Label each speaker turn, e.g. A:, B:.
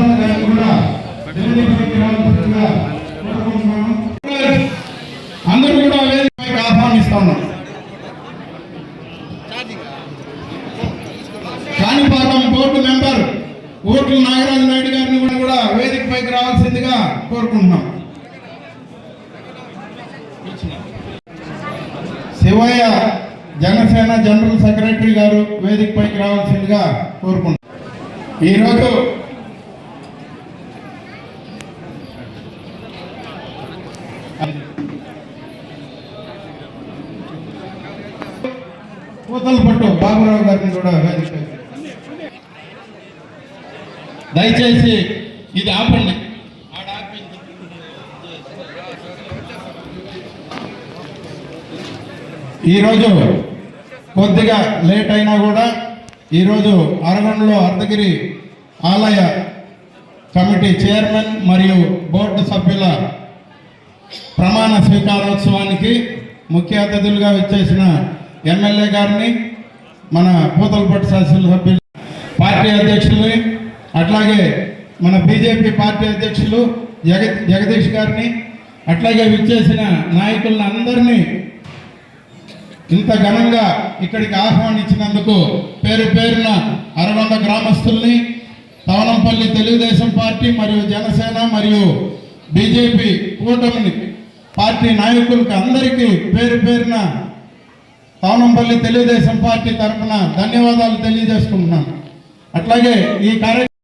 A: హరిప్రసాద్ కూడా అందరూ కూడా వేదికపైకి కాణిపాకం బోర్డు మెంబర్ నాగరాజు నాయుడు గారిని కూడా వేదికపైకి రావాల్సిందిగా కోరుకుంటున్నాం శివయ్య జనసేన జనరల్ సెక్రటరీ గారు వేదికపైకి రావాల్సిందిగా కోరుకుంటున్నాం ఈరోజు పూతలు పట్టు బాబురావు గారిని కూడా దయచేసి ఇది ఆపండి. ఈరోజు కొద్దిగా లేట్ అయినా కూడా ఈరోజు అరగండలో అర్ధగిరి ఆలయ కమిటీ చైర్మన్ మరియు బోర్డు సభ్యుల ప్రమాణ స్వీకారోత్సవానికి ముఖ్య అతిథులుగా విచ్చేసిన ఎమ్మెల్యే గారిని మన పూతలపట్టు శాసనసభ్యులు పార్టీ అధ్యక్షుల్ని అట్లాగే మన బీజేపీ పార్టీ అధ్యక్షులు జగ జగదీష్ గారిని అట్లాగే విచ్చేసిన నాయకులను అందరినీ ఇంత ఘనంగా ఇక్కడికి ఆహ్వానించినందుకు పేరు పేరున అరవంద గ్రామస్తుల్ని తవనంపల్లి తెలుగుదేశం పార్టీ మరియు జనసేన మరియు బీజేపీ కూటమిని పార్టీ నాయకులకు అందరికీ పేరు పేరున పానంపల్లి తెలుగుదేశం పార్టీ తరఫున ధన్యవాదాలు తెలియజేసుకుంటున్నాను. అట్లాగే ఈ కార్యక్రమం